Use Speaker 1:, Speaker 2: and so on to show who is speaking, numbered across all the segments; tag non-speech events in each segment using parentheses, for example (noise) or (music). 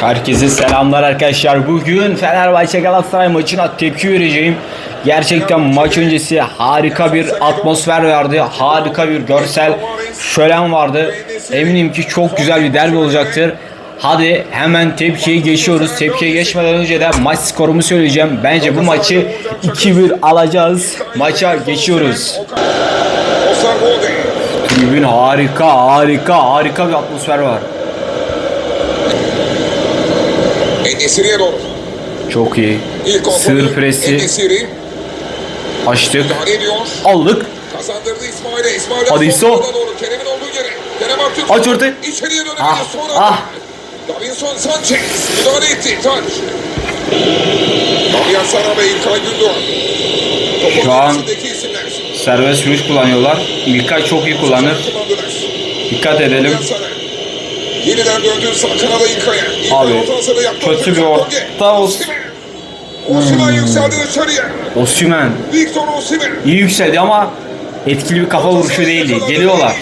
Speaker 1: Herkese selamlar arkadaşlar. Bugün Fenerbahçe Galatasaray maçına tepki vereceğim. Gerçekten maç öncesi harika bir atmosfer verdi. Harika bir görsel şölen vardı. Eminim ki çok güzel bir derbi olacaktır. Hadi hemen tepkiye geçiyoruz. Tepkiye geçmeden önce de maç skorumu söyleyeceğim. Bence bu maçı 2-1 alacağız. Maça geçiyoruz. Tribün harika, harika, harika bir atmosfer var.
Speaker 2: Enesiri'ye doğru.
Speaker 1: Çok iyi.
Speaker 2: İlk
Speaker 1: Sığır presi
Speaker 2: Enesiri
Speaker 1: açtık. Aldık.
Speaker 2: Kazandırdı İsmail'e. İsmail'e
Speaker 1: Hadi İso.
Speaker 2: tarafa doğru. Kerem'in olduğu yere. Kerem Aktürk.
Speaker 1: Aç ortayı.
Speaker 2: İçeriye.
Speaker 1: Ah,
Speaker 2: Sonra
Speaker 1: ah.
Speaker 2: Davinson Sanchez. Müdahale etti. Taç. Fabian Sara ve İlkay Gündoğan.
Speaker 1: Şu an-. Serbest vuruş kullanıyorlar. İlkay çok iyi kullanır. Dikkat edelim.
Speaker 2: Yeniden döndü sağ kanada İlkay'a. İlkay
Speaker 1: Abi, kötü bir orta olsun.
Speaker 2: Osimhen yükseldi dışarıya.
Speaker 1: Osimhen
Speaker 2: Victor Osimhen.
Speaker 1: iyi yükseldi ama etkili bir kafa vuruşu değildi. Geliyorlar.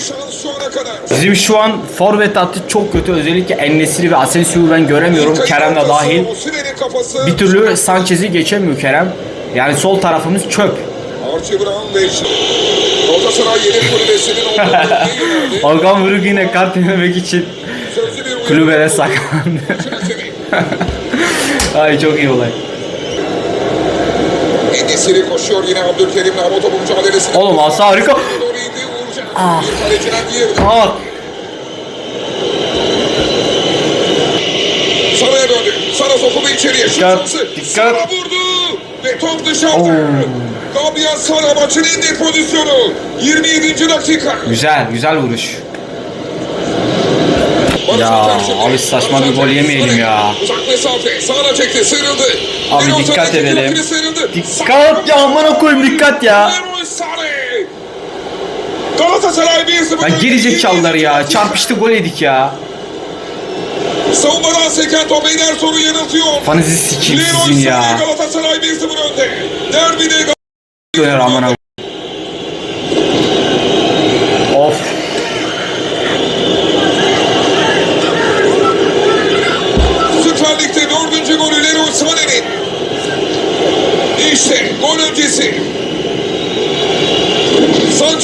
Speaker 1: Bizim şu an forvet hattı çok kötü. Özellikle Ennesiri ve Asensio'yu ben göremiyorum. Kerem de dahil. Bir türlü Sanchez'i geçemiyor Kerem. Yani sol tarafımız çöp. Okan (laughs) Buruk yine kart yememek için. Kulübere saklandı. (laughs) Ay çok iyi olay.
Speaker 2: Enesiri koşuyor yine Abdülkerim'le hava topu mücadelesine.
Speaker 1: Oğlum Asa harika.
Speaker 2: Diğeri.
Speaker 1: Aa,
Speaker 2: Saraya döndü. Sara sokumu içeriye. Şut
Speaker 1: Dikkat,
Speaker 2: şansı.
Speaker 1: dikkat.
Speaker 2: Sara vurdu. Ve top dışarıda.
Speaker 1: Oo.
Speaker 2: Gabriel Sara maçın en pozisyonu. 27. dakika.
Speaker 1: güzel, güzel vuruş. Ya, abi saçma bir gol yemeyelim ya.
Speaker 2: Uzak mesafe. Sağına çekti. Sıyrıldı.
Speaker 1: Abi dikkat edelim. Dikkat ya, amına koyayım, dikkat ya.
Speaker 2: Galatasaray 1-0.
Speaker 1: Lan geri zekalılar ya. Çarpıştı gol yedik ya.
Speaker 2: Savunmadan seken top Ederson'u yanıltıyor.
Speaker 1: Fanezi sikeyim sizin ya.
Speaker 2: Galatasaray 1-0 önde. Derbide
Speaker 1: Döner amına.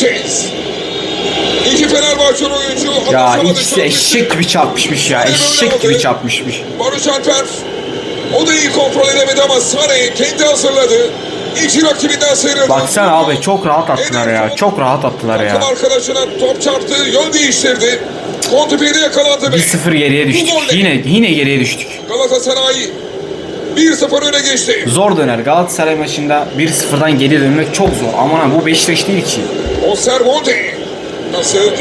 Speaker 2: Sanchez. İki Fenerbahçe oyuncu.
Speaker 1: Ya ikisi eşek gibi çarpışmış ya. Eşek gibi çarpışmış.
Speaker 2: Barış Alper. O da iyi kontrol edemedi ama Sané kendi hazırladı. İki rakibinden sıyrıldı.
Speaker 1: Baksana abi çok rahat attılar ya. Çok rahat attılar ya.
Speaker 2: Arkadaşına top çarptı, yön değiştirdi. Kontrpiyede yakalandı. ve
Speaker 1: 1-0 geriye düştük. Yine yine geriye düştük.
Speaker 2: Galatasaray 1-0 öne geçti.
Speaker 1: Zor döner. Galatasaray maçında 1-0'dan geri dönmek çok zor. Aman bu Beşiktaş değil ki.
Speaker 2: Osterwolde.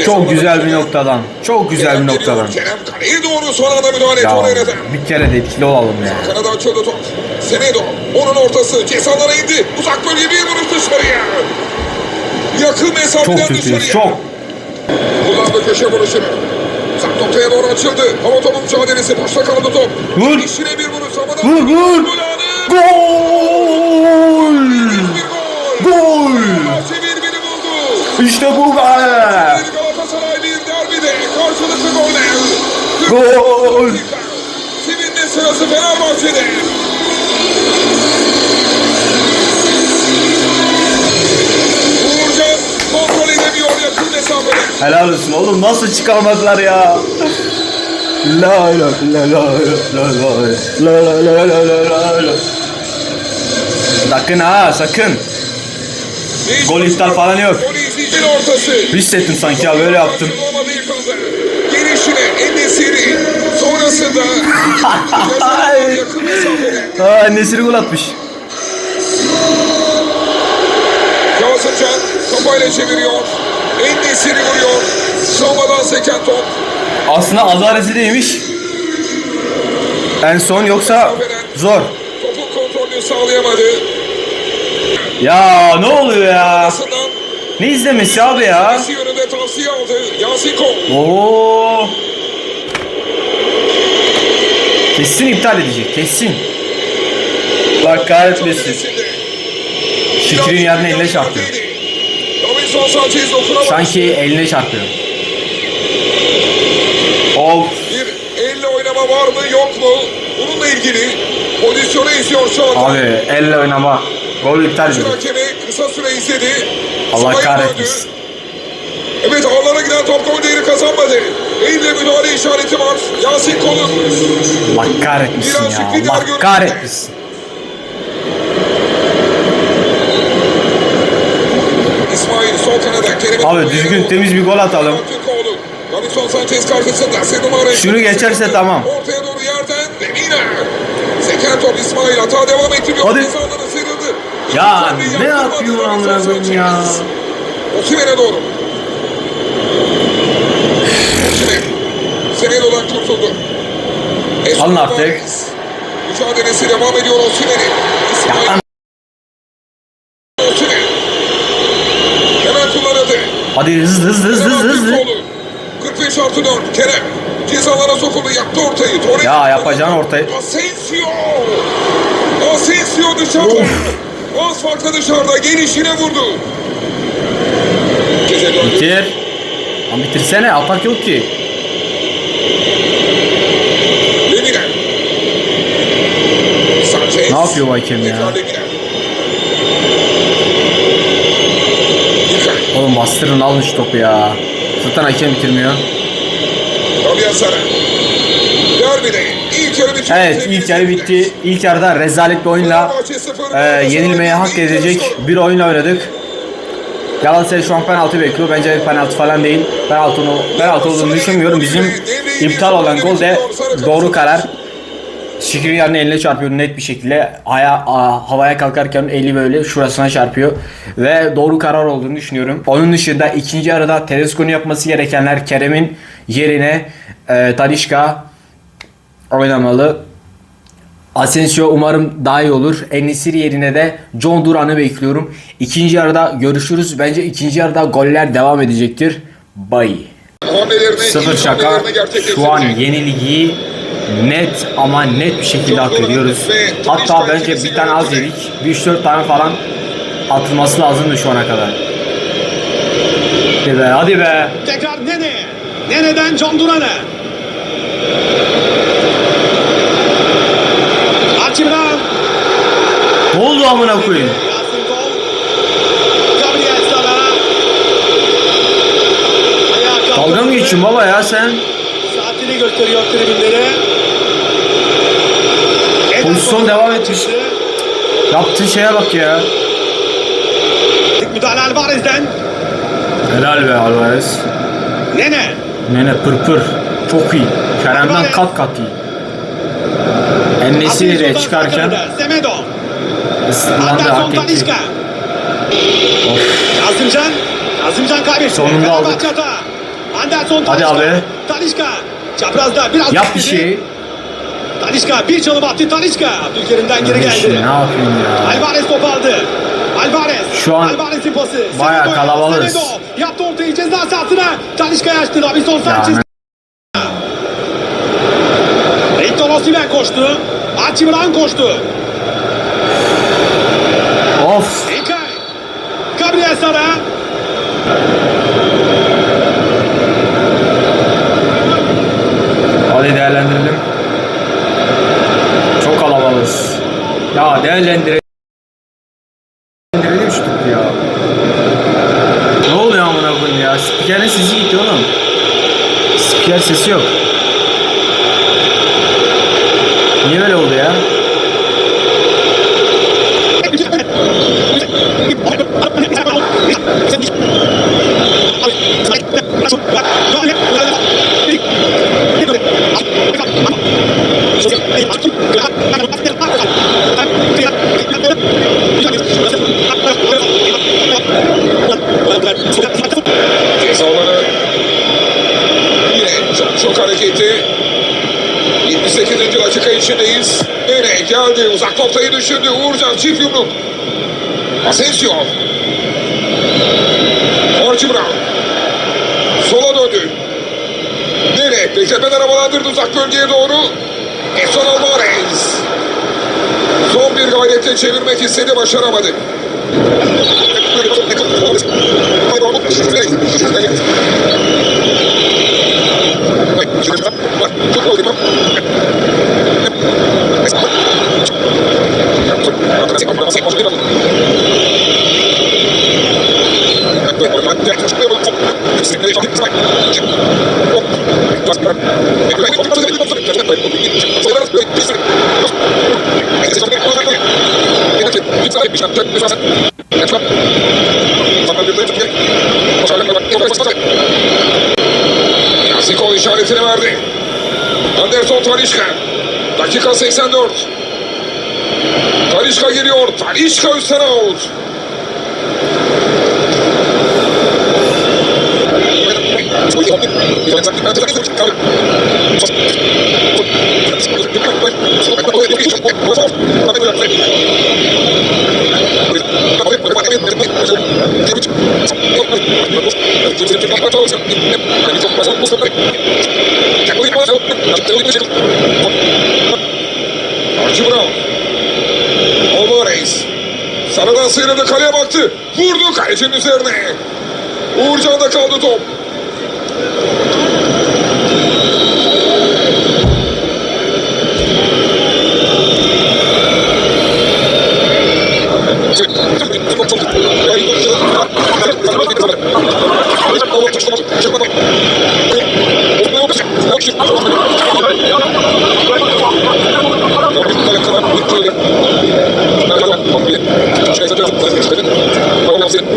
Speaker 1: Çok güzel bir noktadan. Çok güzel bir noktadan.
Speaker 2: Kaleye doğru son anda müdahale
Speaker 1: Ya
Speaker 2: Torreira'dan.
Speaker 1: bir kere de etkili olalım ya.
Speaker 2: Kanada açıldı top. Semedo. Onun ortası. Cezalara indi. Uzak bölge bir vuruş dışarıya. Yakın mesafeden
Speaker 1: Çok
Speaker 2: dışarıya.
Speaker 1: Çok.
Speaker 2: Kullandı köşe vuruşunu. Uzak noktaya doğru açıldı. Hava topu mücadelesi. Boşta kaldı top.
Speaker 1: Vur.
Speaker 2: İşine bir vuruş. Havada.
Speaker 1: Vur, vur.
Speaker 2: Gol.
Speaker 1: Gol!
Speaker 2: Gol.
Speaker 1: Gol!
Speaker 2: Fenerbahçe birbirini buldu.
Speaker 1: İşte bu be!
Speaker 2: Galatasaray bir derbide karşılıklı goller.
Speaker 1: Gol!
Speaker 2: Sevinme sırası Fenerbahçe'de. Uğurcan kontrol edemiyor yakın mesafede.
Speaker 1: Helal olsun oğlum nasıl çıkarmadılar ya? La la la la la la la la la la la la la Sakın ha sakın. Gol iptal falan yok.
Speaker 2: İzleyicinin ortası.
Speaker 1: Hissettim sanki ya böyle yaptım.
Speaker 2: Gelişine Enesiri. Sonrasında yakın (laughs) mesafede.
Speaker 1: Aa Nesiri gol atmış.
Speaker 2: Kazımcan kafayla çeviriyor. Enesiri vuruyor. Savunmadan seken top.
Speaker 1: Aslında Alvarez'i değmiş. En son yoksa zor.
Speaker 2: Topun kontrolünü sağlayamadı.
Speaker 1: Ya ne oluyor ya?
Speaker 2: Arasından
Speaker 1: Ne izlemesi abi ya? Oo. Kesin iptal edecek. Kesin. Bak kahretmesin. Şükrü'nün yerine eline çarpıyor. Sanki eline çarpıyor. Of.
Speaker 2: Bir elle oynama var mı yok mu? ikili pozisyonu izliyor şu anda.
Speaker 1: Abi elle oynama. Gol iptal
Speaker 2: hakemi kısa süre izledi.
Speaker 1: Allah kahretmesin.
Speaker 2: Evet ağlara giden top gol değeri kazanmadı. Elle müdahale işareti var. Yasin Kolun.
Speaker 1: Allah kahretmesin ya. Allah kahretmesin.
Speaker 2: İsmail sol kanada. Kerem'in
Speaker 1: Abi düzgün temiz bir gol atalım.
Speaker 2: Davinson Sanchez karşısında. Sedumare.
Speaker 1: Şunu geçerse tamam.
Speaker 2: Ortaya doğru yerden. Lemina. Seken top İsmail. Hata devam ettiriyor.
Speaker 1: Hadi. Ya ne
Speaker 2: yaptırmadı
Speaker 1: amına koyayım ya?
Speaker 2: Osimhen'e doğru. Osimhen. Semedo'dan kurtuldu. Esun
Speaker 1: Alın artık.
Speaker 2: Mücadelesi devam ediyor Osimhen'in. İsmail.
Speaker 1: Ya,
Speaker 2: Osimhen. Hemen kullanıldı.
Speaker 1: Hadi hızlı hızlı hızlı hızlı hızlı.
Speaker 2: Aktürkoğlu. 45 artı 4. Kerem. Cezalara sokuldu. Yaptı ortayı. Torres.
Speaker 1: Ya yapacağın ortayı.
Speaker 2: Asensio. Asensio dışarıda. Farklı dışarıda. Gelişine vurdu.
Speaker 1: Bitir. Lan bitirsene atak yok ki.
Speaker 2: Lemina. Sanchez.
Speaker 1: Ne yapıyor bu hakem ya? Oğlum bastırın alın şu topu ya. Zaten hakem bitirmiyor.
Speaker 2: Fabian Sara. Derbide ilk yarı bitti.
Speaker 1: Evet ilk yarı bitti. İlk yarıda rezalet bir oyunla e, yenilmeye hak edecek bir oyunla oynadık. Galatasaray şu an penaltı bekliyor. Bence penaltı falan değil. Penaltı, penaltı olduğunu düşünmüyorum. Bizim iptal olan gol de doğru karar. Şikrinyar'ın eline çarpıyor net bir şekilde. Aya, a- havaya kalkarken eli böyle şurasına çarpıyor. Ve doğru karar olduğunu düşünüyorum. Onun dışında ikinci yarıda Tedesco'nun yapması gerekenler Kerem'in yerine e, Talisca oynamalı. Asensio umarım daha iyi olur. Enesiri yerine de John Duran'ı bekliyorum. İkinci yarıda görüşürüz. Bence ikinci yarıda goller devam edecektir. Bay. Sıfır şaka. Şu an yenilgiyi net ama net bir şekilde hak ediyoruz. Hatta bence bir tane az yedik. Bir 3-4 tane falan atılması lazımdı şu ana kadar. Hadi be hadi be.
Speaker 3: Tekrar Nene. Nene'den John Duran'a. Brown.
Speaker 1: Ne oldu amına koyayım? Dalga mı geçiyorsun baba ya sen?
Speaker 3: Saatini gösteriyor tribünlere.
Speaker 1: Pozisyon devam etmiş.
Speaker 3: çıktı.
Speaker 1: Yaptığı şeye bak ya.
Speaker 3: Müdahale Alvarez'den.
Speaker 1: Helal be Alvarez.
Speaker 3: Nene.
Speaker 1: Nene pırpır. Çok iyi. Kerem'den kat kat iyi.
Speaker 3: Asensio'dan
Speaker 1: çıkarken
Speaker 3: Sakarya'da. Semedo.
Speaker 1: ıslıklandı
Speaker 3: Anderson
Speaker 1: hak etti.
Speaker 3: Talisca. Kazımcan. Kazımcan kaybetti.
Speaker 1: Sonunda aldık.
Speaker 3: Anderson
Speaker 1: Hadi abi.
Speaker 3: Talisca. Çaprazda biraz
Speaker 1: Yap bir şey.
Speaker 3: Talisca bir çalım attı Talisca. Abdülkerim'den geri geldi.
Speaker 1: Ne yapıyorsun ya?
Speaker 3: Alvarez top aldı. Alvarez.
Speaker 1: Şu an
Speaker 3: Alvarez'in pası.
Speaker 1: bayağı kalabalığız.
Speaker 3: Yaptı ortayı ceza sahasına. Talisca'ya açtı. Robinson Sanchez.
Speaker 1: ne-
Speaker 3: Victor Osimhen koştu. Brown koştu.
Speaker 1: Of.
Speaker 3: İlkay. Gabriel Sara.
Speaker 1: Hadi değerlendirelim. Çok kalabalığız. Ya değerlendirelim. Değerlendirelim şu topu ya. Ne oluyor amına koyayım ya? Spikerin sesi gitti oğlum. Spiker sesi yok. Niye böyle oldu ya?
Speaker 2: Cezaları (laughs) 28. dakika içindeyiz. Nene geldi. Uzak noktayı düşündü. Uğurcan çift yumruk. Asensio. Archie Brown. Sola döndü. Nene beklemeden havalandırdı uzak bölgeye doğru. Edson Alvarez. Son bir gayretle çevirmek istedi başaramadı. Yasikol 84. Talişka geliyor. Talişka üstten out. Archie Brown. Alvarez. Sarıdan sıyrıldı kaleye baktı. Vurdu kalecinin üzerine. Uğurcan'da kaldı top.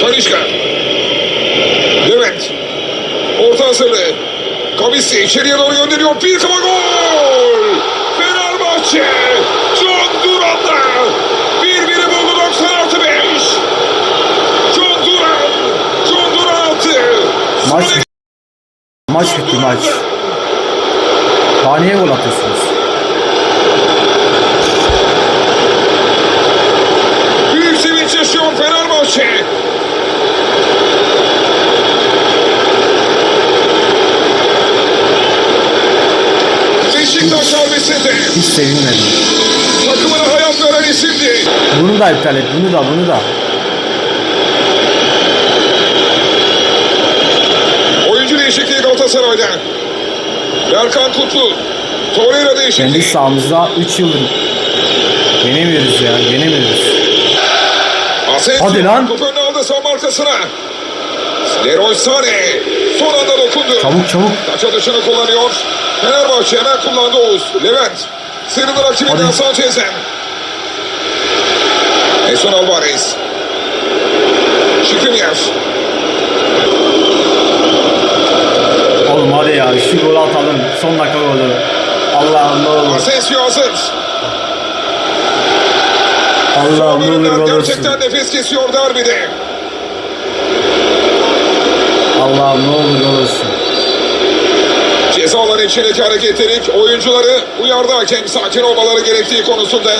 Speaker 2: Talişka. Levent. Hazırlığı. Kabisi içeriye doğru gönderiyor. Bir kafa gol. Fenerbahçe. John Duran'da. Bir biri buldu 90 artı 5. John Duran. John Duran attı.
Speaker 1: Maç Maç bitti maç. Daha niye gol atıyorsunuz?
Speaker 2: Büyük sevinç yaşıyor Fenerbahçe. Beşiktaş harbisinde
Speaker 1: Hiç sevinmedim.
Speaker 2: takımına hayat veren isimdi.
Speaker 1: Bunu da iptal et. Bunu da bunu da.
Speaker 2: Oyuncu değişikliği Galatasaray'da. Berkan Kutlu. Torreira
Speaker 1: Kendi
Speaker 2: değişikliği.
Speaker 1: sahamızda 3 yıldır yenemiyoruz ya. Yenemiyoruz.
Speaker 2: Asensio
Speaker 1: Hadi lan.
Speaker 2: Topu önüne aldı savunma arkasına. Leroy Sané. Son anda dokundu.
Speaker 1: Çabuk çabuk.
Speaker 2: Taç atışını kullanıyor. Fenerbahçe hemen kullandı Oğuz. Levent. Sıyrıldı rakibinden. Sanchez'den. Eson Alvarez. Şikrinyer.
Speaker 1: Oğlum hadi ya şu golü atalım. Son dakika golü. Allah'ım ne olur.
Speaker 2: Asensio hazır.
Speaker 1: Allah'ım ne olur gol
Speaker 2: gerçekten nefes kesiyor derbide.
Speaker 1: Allah'ım ne olur gol olsun.
Speaker 2: Ceza alanı içindeki hareketlilik oyuncuları uyardı hakem sakin olmaları gerektiği konusunda.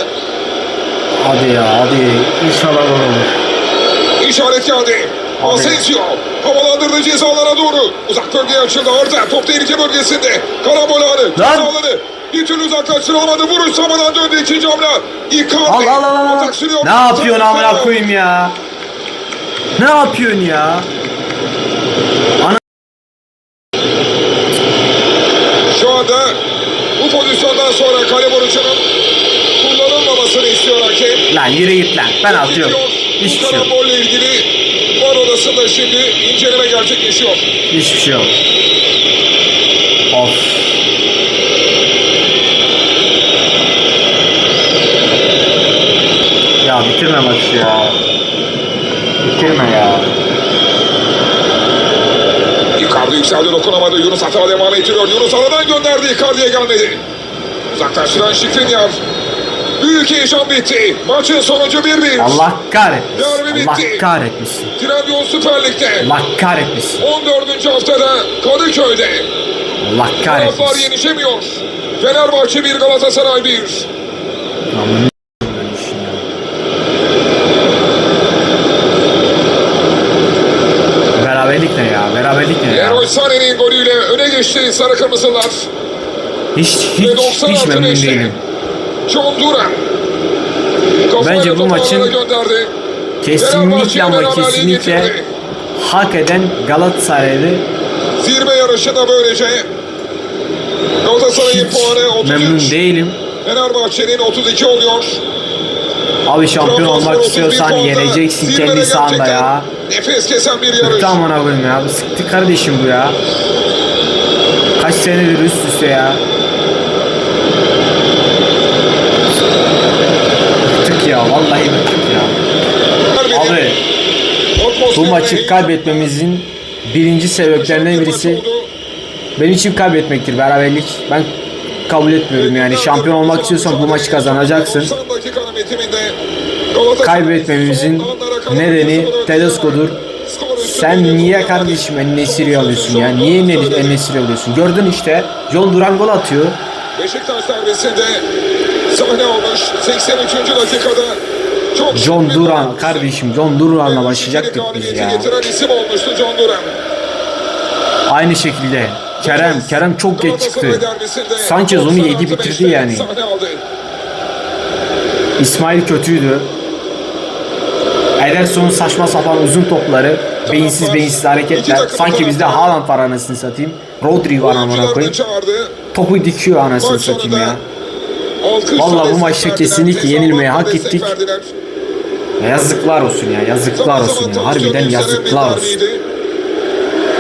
Speaker 1: Hadi ya hadi. İnşallah olur.
Speaker 2: İşaret geldi. Asensio havalandırdı cezalara doğru. Uzak bölgeye açıldı. Arda top tehlike bölgesinde. Karambol anı. Ceza alanı. Bir türlü uzaklaştırılamadı. Vuruş samadan döndü ikinci hamle. Icardi.
Speaker 1: Al al al al.
Speaker 2: Atak sürüyor.
Speaker 1: Ne yapıyorsun amına koyayım ya? Ne yapıyorsun ya?
Speaker 2: Şu anda bu pozisyondan sonra kale vurucunun kullanılmamasını istiyor hakem.
Speaker 1: Lan yürü git lan. Ben atıyorum. Hiçbir şey yok.
Speaker 2: karambolle ilgili var odasında şimdi inceleme gerçekleşiyor.
Speaker 1: Hiçbir şey yok. Of. Ya bitirme maçı ya. Bitirme ya.
Speaker 2: Icardi yükseldi dokunamadı. Yunus hata devam ettiriyor. Yunus aradan gönderdi. Icardi'ye gelmedi. Uzaklaştıran Şikrinyar. Büyük heyecan bitti. Maçın sonucu 1-1.
Speaker 1: Allah kahretmesin.
Speaker 2: Derbi
Speaker 1: Allah kahretmesin.
Speaker 2: Trendyol Süper Lig'de
Speaker 1: Allah kahretmesin.
Speaker 2: 14. haftada Kadıköy'de
Speaker 1: Allah
Speaker 2: taraflar
Speaker 1: kahretmesin.
Speaker 2: yenişemiyor. Fenerbahçe 1 Galatasaray 1.
Speaker 1: Aman böyle işin ya. Beraberlik ne ya? Beraberlik ne ya?
Speaker 2: Leroy Sané'nin golüyle öne geçti Sarı Kırmızılar.
Speaker 1: Hiç hiç
Speaker 2: 90
Speaker 1: hiç memnun
Speaker 2: beşte
Speaker 1: değilim.
Speaker 2: John Duran.
Speaker 1: Bence bu maçın. Kesinlikle ama kesinlikle hak eden Galatasaray'dı.
Speaker 2: Zirve yarışında böylece Galatasaray'ın puanı 33.
Speaker 1: memnun değilim.
Speaker 2: Fenerbahçe'nin 32 oluyor.
Speaker 1: Abi şampiyon olmak
Speaker 2: 31
Speaker 1: istiyorsan yeneceksin kendi sahanda ya.
Speaker 2: Nefes kesen bir yarış.
Speaker 1: Sıktı amına ya. Sıktı kardeşim bu ya. Senedir üst üste ya. Bıktık ya. Vallahi bıktık ya. Abi bu maçı kaybetmemizin birinci sebeplerinden birisi benim için kaybetmektir beraberlik. Ben kabul etmiyorum yani. Şampiyon olmak istiyorsan bu maçı kazanacaksın. Kaybetmemizin nedeni Tedesco'dur. Sen niye kardeşim Ennesiri alıyorsun ya? Niye Ennesiri alıyorsun? Gördün işte. John Duran gol atıyor.
Speaker 2: Beşiktaş derbisinde sahne almış 83. dakikada çok
Speaker 1: John Duran kardeşim John Duran'la başlayacaktık biz ya.
Speaker 2: isim olmuştu John Duran.
Speaker 1: Aynı şekilde. Kerem, Kerem çok geç çıktı. Sanchez onu yedi bitirdi yani. İsmail kötüydü. Ederson'un saçma sapan uzun topları, beyinsiz beyinsiz hareketler. Sanki bizde Haaland var anasını satayım. Rodri var amına koyayım. Topu dikiyor anasını satayım ya. Vallahi bu maçta kesinlikle yenilmeye hak ettik. Yazıklar olsun ya, yazıklar olsun ya. Harbiden yazıklar olsun.